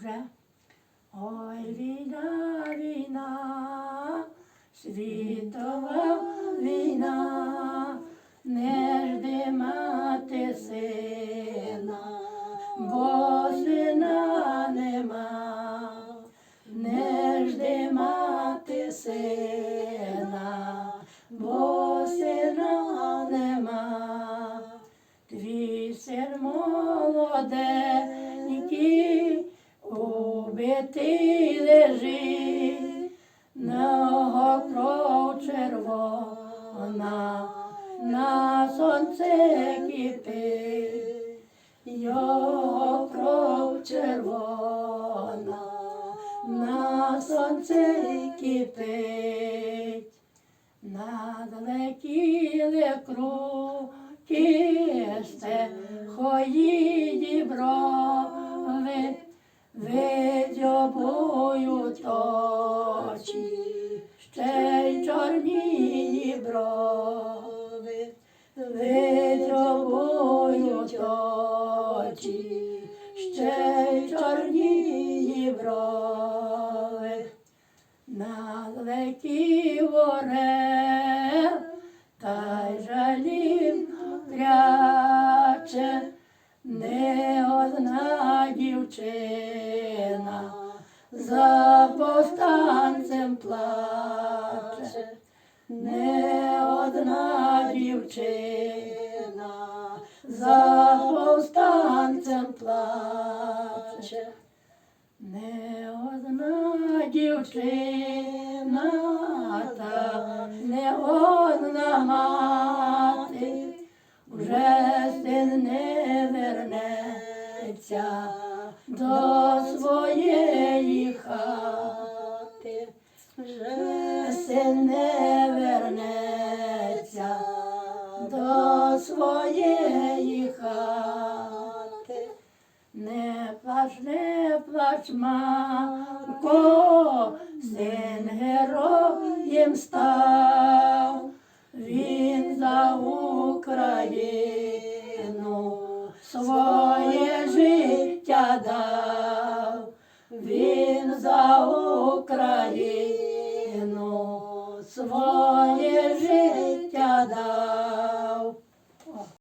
Вже. Ой, війна, війна, світова війна, не жди мати сина, бо сина нема, не жди мати сина, бо сина нема. Твій син молоденький, убитий лежить, нього кров червона, на сонце кипить, його кров червона, на сонце кипить. Надлетіли круки, стехої діброви, видьобують очі, ще й чорні брови, видьобують очі, ще й чорні брови. Налетів орел, та й жалів кряче, не одна дівчина за повстанцем плаче, не одна дівчина за повстанцем плаче. Не одна дівчина, та не одна мати, вже син не вернеться до своєї вернеться до своєї хати. Не плач, не плач, мамко, син героєм став, він за Україну своє життя дав, він за Україну своє життя